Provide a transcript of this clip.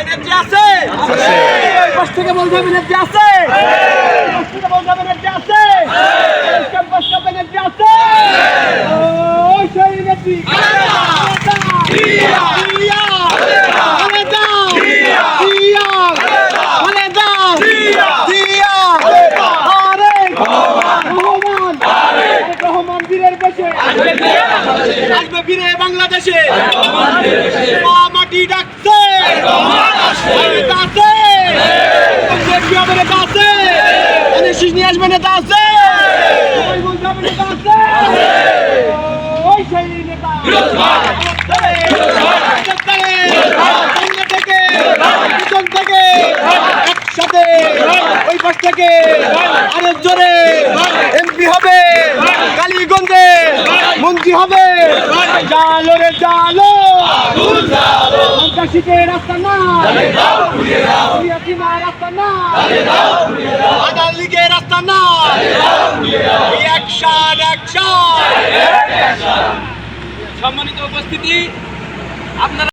energy আছে campus থেকে বলতে হবে এনার্জি আছে ক্যাম্পাস থেকে বলতে হবে এনার্জি আছে ক্যাম্পাস থেকে এনার্জি আছে ওই সেই বেশে আসবে বীরে বাংলাদেশে মা মাটি ডাকছে নেতা আছে দেখবি হবে নেতা আছে এদের শীষ নিয়ে আসবে নেতা আছে পিছন থেকে ওই পাশ থেকে আরও জোরে এমপি হবে কালীগঞ্জে মন্ত্রী হবে জালো রে জালো সন্ত্রাসীকে রাস্তা না রাস্তা না আদার লীগের রাস্তা না সম্মানিত উপস্থিতি আপনারা